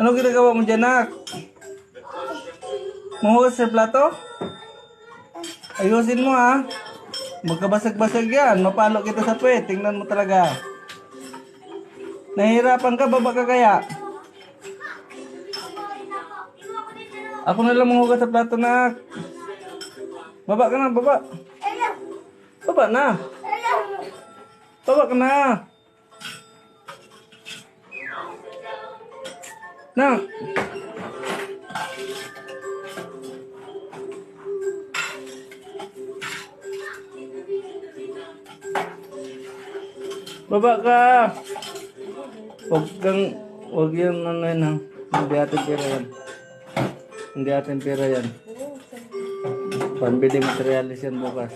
Ano ginagawa mo dyan, nak? Mahugas sa plato? Ayusin mo, ha? Magkabasag-basag yan. Mapalo kita sa puwet. Tingnan mo talaga. Nahihirapan ka, baba ka kaya? Ako na lang mahugas sa plato, nak. Baba ka na, baba. Baba na. Baba ka na. Nak. Baba ka. Huwag kang, huwag yung ano yun ha. Hindi atin pera yan. Hindi atin pera yan. Pambili materialis yan bukas.